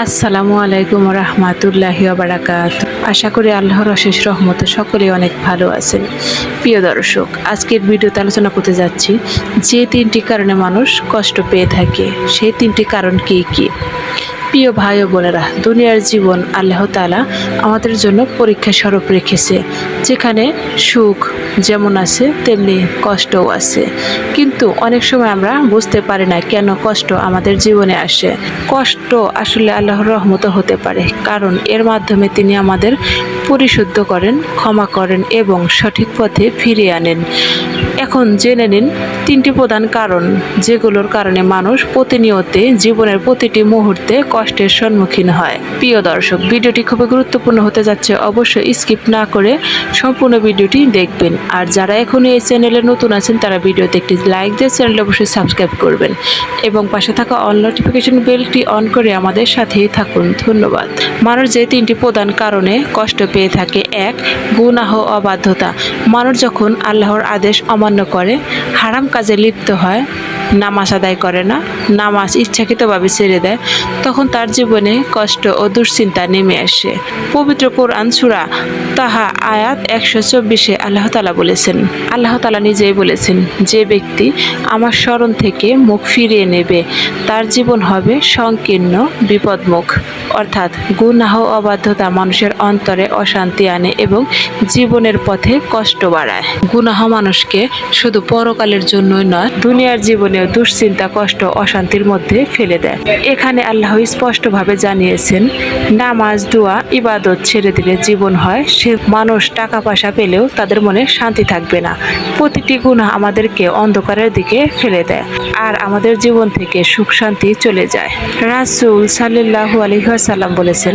আসসালামু আলাইকুম রহমাতুল্লাহি বারাকাত আশা করি আল্লাহর অশেষ রহমতে সকলেই অনেক ভালো আছেন। প্রিয় দর্শক, আজকের ভিডিওতে আলোচনা করতে যাচ্ছি, যে তিনটি কারণে মানুষ কষ্ট পেয়ে থাকে, সেই তিনটি কারণ কী কি? প্রিয় ভাই ও বোনেরা, দুনিয়ার জীবন আল্লাহ তালা আমাদের জন্য পরীক্ষা স্বরূপ রেখেছে, যেখানে সুখ যেমন আছে, তেমনি কষ্টও আছে। কিন্তু অনেক সময় আমরা বুঝতে পারি না কেন কষ্ট আমাদের জীবনে আসে। কষ্ট আসলে আল্লাহর রহমত হতে পারে, কারণ এর মাধ্যমে তিনি আমাদের পরিশুদ্ধ করেন, ক্ষমা করেন এবং সঠিক পথে ফিরিয়ে আনেন। এখন জেনে নিন তিনটি প্রধান কারণ, যেগুলোর কারণে মানুষ প্রতিনিয়তে জীবনের প্রতিটি মুহূর্তে কষ্টের সম্মুখীন হয়। প্রিয় দর্শক, ভিডিওটি খুবই গুরুত্বপূর্ণ হতে যাচ্ছে, অবশ্যই স্কিপ না করে সম্পূর্ণ ভিডিওটি দেখবেন। আর যারা এখনও এই চ্যানেলে নতুন আছেন, তারা ভিডিওতে একটি লাইক দিয়ে চ্যানেল অবশ্যই সাবস্ক্রাইব করবেন। এবং পাশে থাকা অল নোটিফিকেশন বেলটি অন করে আমাদের সাথেই থাকুন। ধন্যবাদ। মানুষ যে তিনটি প্রধান কারণে কষ্ট পেয়ে থাকে, এক, গুনাহ অবাধ্যতা। মানুষ যখন আল্লাহর আদেশ অমান্য করে হারাম কাজে লিপ্ত হয়। নামাজ আদায় করে না, নামাজ ইচ্ছাকৃতভাবে ছেড়ে দেয়, তখন তার জীবনে কষ্ট ও দুশ্চিন্তা নেমে আসে। পবিত্র কোরআন সুরা তাহা আয়াত একশো চব্বিশে আল্লাহ তালা বলেছেন, আল্লাহ তালা নিজেই বলেছেন, যে ব্যক্তি আমার স্মরণ থেকে মুখ ফিরিয়ে নেবে, তার জীবন হবে সংকীর্ণ, বিপদমুখ। অর্থাৎ গুনাহ অবাধ্যতা মানুষের অন্তরে অশান্তি আনে এবং জীবনের পথে কষ্ট বাড়ায়। গুনাহ মানুষকে শুধু পরকালের জন্যই নয়, দুনিয়ার জীবনেও দুশ্চিন্তা, কষ্ট, অশান্তির মধ্যে ফেলে দেয়। এখানে আল্লাহ স্পষ্টভাবে জানিয়েছেন, নামাজ, দোয়া, ইবাদত ছেড়ে দিলে জীবন হয়। সে মানুষ টাকা পয়সা পেলেও তাদের মনে শান্তি থাকবে না। প্রতিটি গুণা আমাদেরকে অন্ধকারের দিকে ফেলে দেয় আর আমাদের জীবন থেকে সুখ, শান্তি চলে যায়। রাসুল সাল্লাহু আলহাসাল্লাম বলেছেন,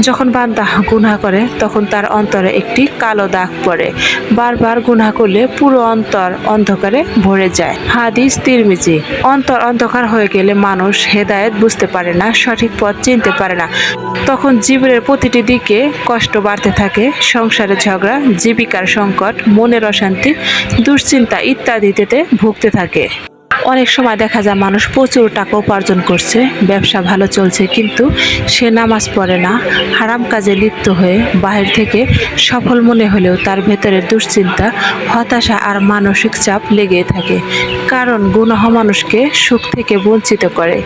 যখন বান্দা গুনাহ করে, তখন তার অন্তরে একটি কালো দাগ পড়ে। বারবার গুনাহ করলে পুরো অন্তর অন্ধকারে ভরে যায়। হাদিস তিরমিজি অন্তর অন্ধকার হয়ে গেলে মানুষ হেদায়েত বুঝতে পারে না, সঠিক পথ চিনতে পারে না। তখন জীবনের প্রতিটি দিকে কষ্ট বাড়তে থাকে, সংসারে ঝগড়া, জীবিকার সংকট, মনের অশান্তি, দুশ্চিন্তা ইত্যাদিতে ভুগতে থাকে। অনেক সময় দেখা যায় মানুষ প্রচুর টাকা উপার্জন করছে, ব্যবসা ভালো চলছে, কিন্তু সে নামাজ পড়ে না, হারাম কাজে লিপ্ত হয়ে বাহির থেকে সফল মনে হলেও তার ভেতরের দুশ্চিন্তা, হতাশা আর মানসিক চাপ লেগেই থাকে। কারণ গুনাহ মানুষকে সুখ থেকে বঞ্চিত করে।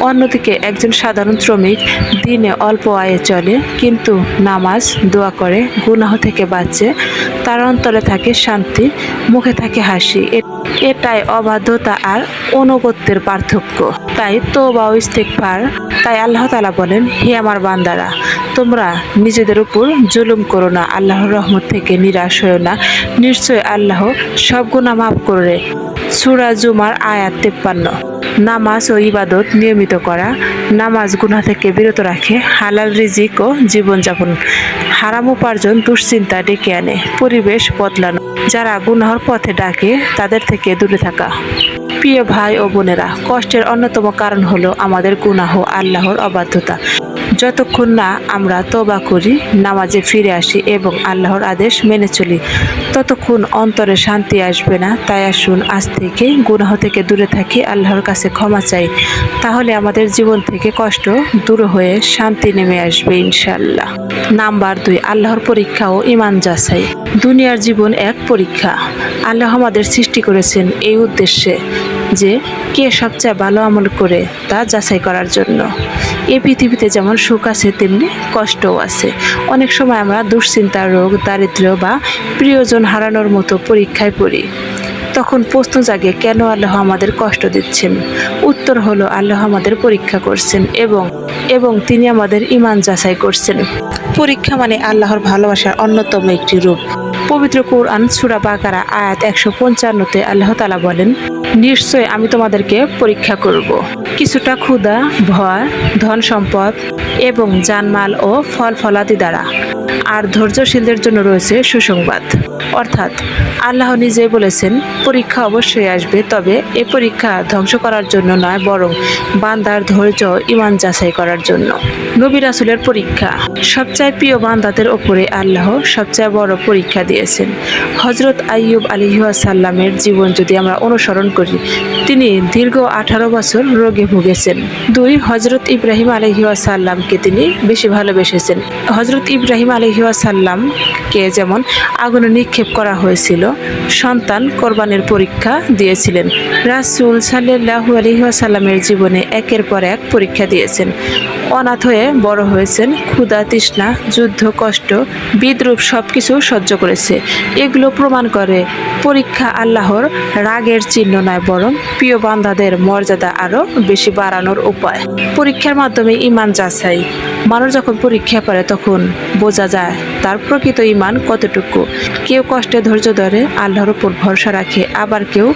অন্যদিকে একজন সাধারণ শ্রমিক দিনে অল্প আয়ে চলে, কিন্তু নামাজ দোয়া করে, গুনাহ থেকে বাঁচে, তার অন্তরে থাকে শান্তি, মুখে থাকে হাসি। এটাই অবাধ্যতা আর অনুগত্যের পার্থক্য। তাই তো বা ইস্তেকফার তাই আল্লাহ তালা বলেন, হে আমার বান্দারা, তোমরা নিজেদের উপর জুলুম করো না, আল্লাহর রহমত থেকে নিরাশ হয়েও না। নিশ্চয় আল্লাহ সব গুণা মাফ করে সুরা জুমার আয়াত তেপ্পান্ন। নামাজ ও ইবাদত নিয়মিত করা, নামাজ গুনা থেকে বিরত রাখে, হালাল রিজিক ও জীবনযাপন। হারাম উপার্জন দুশ্চিন্তা ডেকে আনে, পরিবেশ বদলানো। যারা গুনাহর পথে ডাকে, তাদের থেকে দূরে থাকা। প্রিয় ভাই ও বোনেরা, কষ্টের অন্যতম কারণ হলো আমাদের গুনাহ আল্লাহর অবাধ্যতা। যতক্ষণ না আমরা তবা করি, নামাজে ফিরে আসি এবং আল্লাহর আদেশ মেনে চলি, ততক্ষণ অন্তরে শান্তি আসবে না। তাই আসুন, আজ থেকে, গুনাহ থেকে দূরে থাকি, আল্লাহর কাছে ক্ষমা চাই। তাহলে আমাদের জীবন থেকে কষ্ট দূর হয়ে শান্তি নেমে আসবে ইনশাল্লাহ নাম্বার দুই, আল্লাহর পরীক্ষা ও ইমান যাচাই। দুনিয়ার জীবন এক পরীক্ষা। আল্লাহ আমাদের সৃষ্টি করেছেন এই উদ্দেশ্যে। যে কে সবচেয়ে ভালো আমল করে তা যাচাই করার জন্য। এই পৃথিবীতে যেমন সুখ আছে, তেমনি কষ্টও আছে। অনেক সময় আমরা দুশ্চিন্তা, রোগ, দারিদ্র্য বা প্রিয়জন হারানোর মতো পরীক্ষায় পড়ি। তখন প্রশ্ন জাগে, কেন আল্লাহ আমাদের কষ্ট দিচ্ছেন? উত্তর হলো, আল্লাহ আমাদের পরীক্ষা করছেন এবং এবং তিনি আমাদের ইমান যাচাই করছেন। পরীক্ষা মানে আল্লাহর ভালোবাসার অন্যতম একটি রূপ। পবিত্র কোরআন সুরা বাকারা, আয়াত একশো পঞ্চান্নতে আল্লাহ তালা বলেন, নিশ্চয় আমি তোমাদেরকে পরীক্ষা করব। কিছুটা ক্ষুধা, ভয় ধন সম্পদ এবং জানমাল ও ফল ফলাদি দ্বারা আর ধৈর্যশীলদের জন্য রয়েছে সুসংবাদ। অর্থাৎ আল্লাহ নিজেই বলেছেন, পরীক্ষা অবশ্যই আসবে, তবে এ পরীক্ষা ধ্বংস করার জন্য নয়, বরং বান্দার ধৈর্য ইমান যাচাই করার জন্য। নবী রাসুলের পরীক্ষা। সবচেয়ে প্রিয় বান্দাদের ওপরে আল্লাহ সবচেয়ে বড় পরীক্ষা দিয়েছেন। হজরত আইয়ুব আলিহাসাল্লামের জীবন যদি আমরা অনুসরণ করি, তিনি দীর্ঘ আঠারো বছর রোগে ভুগেছেন। দুই হজরত ইব্রাহিম আলহিউসাল্লামকে তিনি বেশি ভালোবেসেছেন। হজরত ইব্রাহিম আলহি আসাল্লাম আলহিউসাল্লামকে যেমন আগুনে নিক্ষেপ করা হয়েছিল, সন্তান কোরবানের পরীক্ষা দিয়েছিলেন। রাসুল সাল্লাহু আলহিউসাল্লামের জীবনে একের পর এক পরীক্ষা দিয়েছেন। অনাথ হয়ে বড় হয়েছেন, ক্ষুধা, তৃষ্ণা, যুদ্ধ, কষ্ট, বিদ্রুপ সব কিছু সহ্য করেছে। এগুলো প্রমাণ করে পরীক্ষা আল্লাহর রাগের চিহ্ন নয়, বরং প্রিয় বান্ধাদের মর্যাদা আরও বেশি বাড়ানোর উপায়। পরীক্ষার মাধ্যমে ইমান যাচাই। মানুষ যখন পরীক্ষা করে, তখন বোঝা যায় তার প্রকৃত ইমান কতটুকু? কেউ কষ্টে ধৈর্য ধরে আল্লাহর উপর ভরসা রাখে আবার কেউ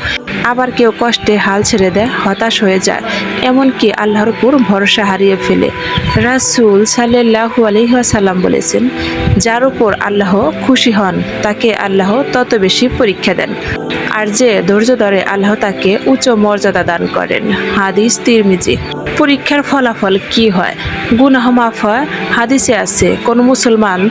আবার কেউ কষ্টে হাল ছেড়ে দেয়, হতাশ হয়ে যায়। এমনকি আল্লাহর উপর ভরসা হারিয়ে ফেলে। রাসুল সাল্লাহু আলহিহাসাল্লাম বলেছেন, যার উপর আল্লাহ খুশি হন, তাকে আল্লাহ তত বেশি পরীক্ষা দেন। আর যে ধৈর্য ধরে আল্লাহ তাকে উচ্চ মর্যাদা দান করেন। হাদিস তিরমিজি। পরীক্ষার ফলাফল কি হয়? গুনাহ মাফ হয়। হাদিসে আছে, কোন মুসলমান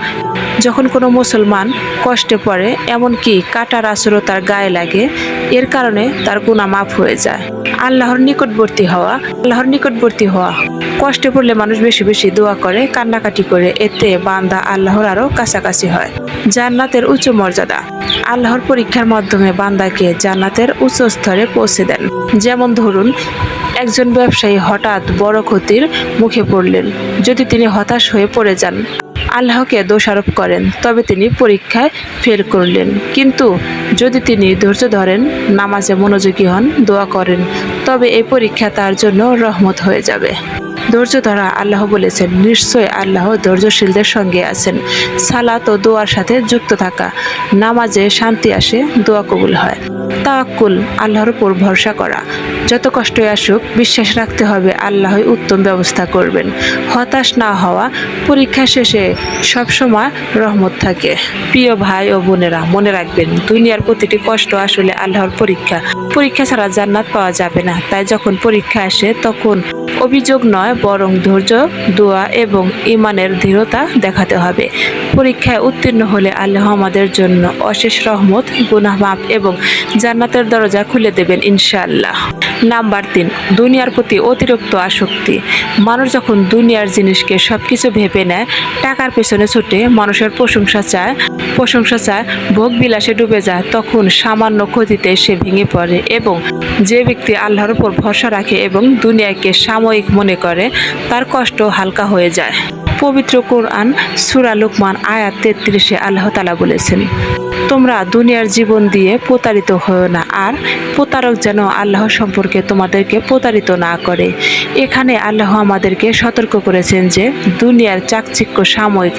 যখন কোনো মুসলমান কষ্টে পড়ে, এমনকি কাটার আসরও তার গায়ে লাগে, এর কারণে তার গুণা মাফ হয়ে যায়। আল্লাহর নিকটবর্তী হওয়া, আল্লাহর নিকটবর্তী হওয়া। কষ্টে পড়লে মানুষ বেশি বেশি দোয়া করে, কান্নাকাটি করে, এতে বান্দা আল্লাহর আরও কাছাকাছি হয়। জান্নাতের উচ্চ মর্যাদা। আল্লাহর পরীক্ষার মাধ্যমে বান্দাকে জান্নাতের উচ্চ স্তরে পৌঁছে দেন। যেমন ধরুন, একজন ব্যবসায়ী হঠাৎ বড় ক্ষতির মুখে পড়লেন। যদি তিনি হতাশ হয়ে পড়ে যান আল্লাহকে দোষারোপ করেন, তবে তিনি পরীক্ষায় ফেল করলেন। কিন্তু যদি তিনি ধৈর্য ধরেন, নামাজে মনোযোগী হন, দোয়া করেন, তবে এই পরীক্ষা তার জন্য রহমত হয়ে যাবে। ধৈর্য ধরা, আল্লাহ বলেছেন, নিশ্চয় আল্লাহ ধৈর্যশীলদের সঙ্গে আছেন। সালাত ও দোয়ার সাথে যুক্ত থাকা। নামাজে শান্তি আসে, দোয়া কবুল হয়। তাওয়াক্কুল, আল্লাহর উপর ভরসা করা। যত কষ্টই আসুক, বিশ্বাস রাখতে হবে, আল্লাহই উত্তম ব্যবস্থা করবেন। হতাশ না হওয়া, পরীক্ষা শেষে সবসময় রহমত থাকে। প্রিয় ভাই ও বোনেরা, মনে রাখবেন, দুনিয়ার প্রতিটি কষ্ট আসলে আল্লাহর পরীক্ষা। পরীক্ষা ছাড়া জান্নাত পাওয়া যাবে না। তাই যখন পরীক্ষা আসে, তখন অভিযোগ নয়, বরং ধৈর্য, দোয়া এবং ইমানের দৃঢ়তা দেখাতে হবে। পরীক্ষায় উত্তীর্ণ হলে আল্লাহ আমাদের জন্য অশেষ রহমত, গুনাহ এবং জান্নাতের দরজা খুলে দেবেন ইনশাআল্লাহ। নাম্বার তিন, দুনিয়ার প্রতি অতিরিক্ত আসক্তি। মানুষ যখন দুনিয়ার জিনিসকে সব কিছু ভেবে নেয়, টাকার পেছনে ছুটে মানুষের প্রশংসা চায় প্রশংসা চায় ভোগ বিলাসে ডুবে যায়, তখন সামান্য ক্ষতিতে সে ভেঙে পড়ে এবং যে ব্যক্তি আল্লাহর উপর ভরসা রাখে এবং দুনিয়াকে সাময়িক মনে করে, তার কষ্ট হালকা হয়ে যায়। পবিত্র কোরআন, সুরা লুকমান, আয়াত তেত্রিশে আল্লাহ তালা বলেছেন তোমরা দুনিয়ার জীবন দিয়ে প্রতারিত হও না, আর প্রতারক যেন আল্লাহ সম্পর্কে তোমাদেরকে প্রতারিত না করে। এখানে আল্লাহ আমাদেরকে সতর্ক করেছেন যে, দুনিয়ার চাকচিক্য সাময়িক,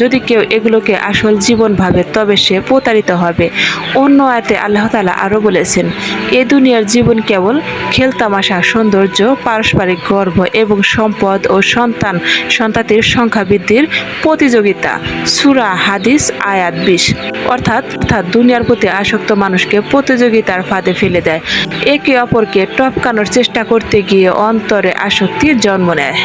যদি কেউ এগুলোকে আসল জীবন ভাবে, তবে সে প্রতারিত হবে। অন্য আয়াতে আল্লাহ তালা আরও বলেছেন, এ দুনিয়ার জীবন কেবল খেলতামাশা সৌন্দর্য, পারস্পরিক গর্ব এবং সম্পদ ও সন্তান, সন্তাতির সংখ্যা বৃদ্ধির প্রতিযোগিতা। সুরা হাদিস আয়াত বিশ। অর্থাৎ অর্থাৎ দুনিয়ার প্রতি আসক্ত মানুষকে প্রতিযোগিতার ফাঁদে ফেলে দেয়। একে অপরকে টপকানোর চেষ্টা করতে গিয়ে অন্তরে আসক্তির জন্ম নেয়।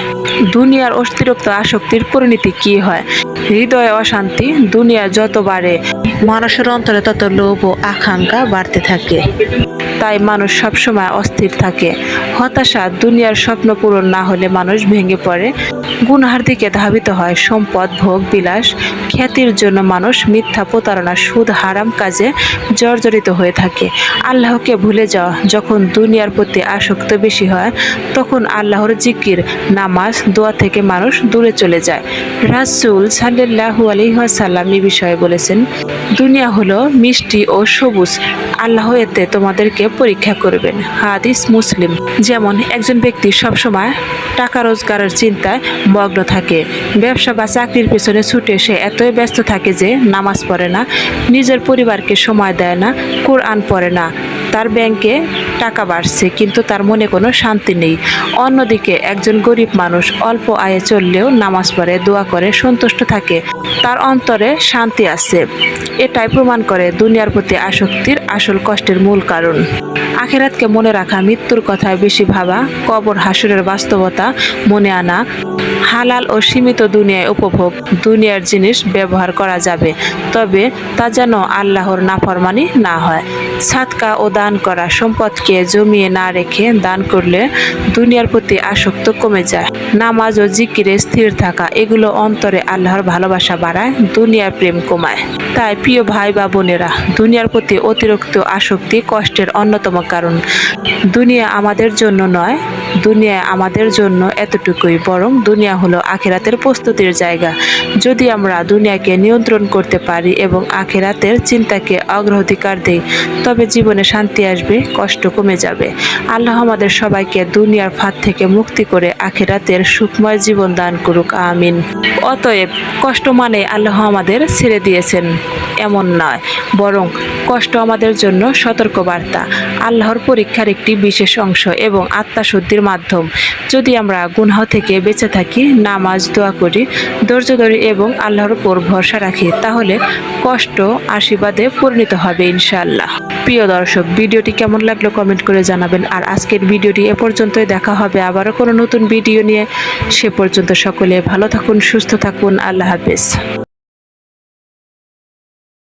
দুনিয়ার অস্থিরক্ত আসক্তির পরিণতি কি হয়? হৃদয়ে অশান্তি, দুনিয়া যত বাড়ে মানুষের অন্তরে তত লোভ ও আকাঙ্ক্ষা বাড়তে থাকে। তাই মানুষ সবসময় অস্থির থাকে। হতাশা দুনিয়ার স্বপ্ন পূরণ না হলে মানুষ ভেঙে পড়ে। গুনহার দিকে ধাবিত হয় সম্পদ, ভোগ, বিলাস। খ্যাতির জন্য মানুষ মিথ্যা প্রতারণা, সুদ, হারাম কাজে জর্জরিত হয়ে থাকে। আল্লাহকে ভুলে যাওয়া, যখন দুনিয়ার প্রতি আসক্ত বেশি হয়, তখন আল্লাহর জিকির, নামাজ, দোয়া থেকে মানুষ দূরে চলে যায়। রাসুল সাল্লাহু আলহাসাল্লাম এই বিষয়ে বলেছেন দুনিয়া হলো মিষ্টি ও সবুজ। আল্লাহ এতে তোমাদেরকে পরীক্ষা করবেন। হাদিস মুসলিম। যেমন একজন ব্যক্তি সবসময় টাকা রোজগারের চিন্তায় মগ্ন থাকে। ব্যবসা বা চাকরির পেছনে ছুটে সে এতই ব্যস্ত থাকে যে নামাজ পড়ে না, নিজের পরিবারকে সময় দেয় না, কোরআন পড়ে না। তার ব্যাংকে টাকা বাড়ছে, কিন্তু তার মনে কোনো শান্তি নেই। অন্যদিকে একজন গরিব মানুষ অল্প আয়ে চললেও নামাজ পড়ে, দোয়া করে, সন্তুষ্ট থাকে। তার অন্তরে শান্তি আছে। এটাই প্রমাণ করে দুনিয়ার প্রতি আসক্তির আসল কষ্টের মূল কারণ। আখেরাতকে মনে রাখা, মৃত্যুর কথায় বেশি ভাবা, কবর হাসুরের বাস্তবতা মনে আনা হালাল ও সীমিত দুনিয়ায় উপভোগ, দুনিয়ার জিনিস ব্যবহার করা যাবে। তবে তা যেন আল্লাহর নাফরমানি না হয়। সাদকা ও দান করা সম্পদকে জমিয়ে না রেখে দান করলে দুনিয়ার প্রতি আসক্ত কমে যায়। নামাজ ও জিকিরে স্থির থাকা, এগুলো অন্তরে আল্লাহর ভালোবাসা বাড়ায়, দুনিয়ার প্রেম কমায়। তাই প্রিয় ভাই বা বোনেরা, দুনিয়ার প্রতি অতিরিক্ত আসক্তি কষ্টের অন্যতম কারণ। দুনিয়া আমাদের জন্য নয়, দুনিয়া আমাদের জন্য এতটুকুই, বরং দুনিয়া হলো আখেরাতের প্রস্তুতির জায়গা। যদি আমরা দুনিয়াকে নিয়ন্ত্রণ করতে পারি এবং আখেরাতের চিন্তাকে অগ্রাধিকার দেই, তবে জীবনে শান্তি আসবে, কষ্ট কমে যাবে। আল্লাহ আমাদের সবাইকে দুনিয়ার ফাঁদ থেকে মুক্তি করে আখেরাতের সুখময় জীবন দান করুক, আমিন। অতএব কষ্ট মানে আল্লাহ আমাদের ছেড়ে দিয়েছেন, এমন নয়। বরং কষ্ট আমাদের জন্য সতর্কবার্তা, আল্লাহর পরীক্ষার একটি বিশেষ অংশ এবং আত্মাশুদ্ধির মাধ্যম। যদি আমরা গুনাহ থেকে বেঁচে থাকি, নামাজ, দোয়া করি, ধৈর্য ধরি এবং আল্লাহর উপর ভরসা রাখি, তাহলে কষ্ট আশীর্বাদে পরিণত হবে ইনশাআল্লাহ। প্রিয় দর্শক, ভিডিওটি কেমন লাগল কমেন্ট করে জানাবেন। আর আজকের ভিডিওটি এ পর্যন্তই। দেখা হবে আবারও কোনো নতুন ভিডিও নিয়ে। সে পর্যন্ত সকলে ভালো থাকুন, সুস্থ থাকুন। আল্লাহ হাফেজ।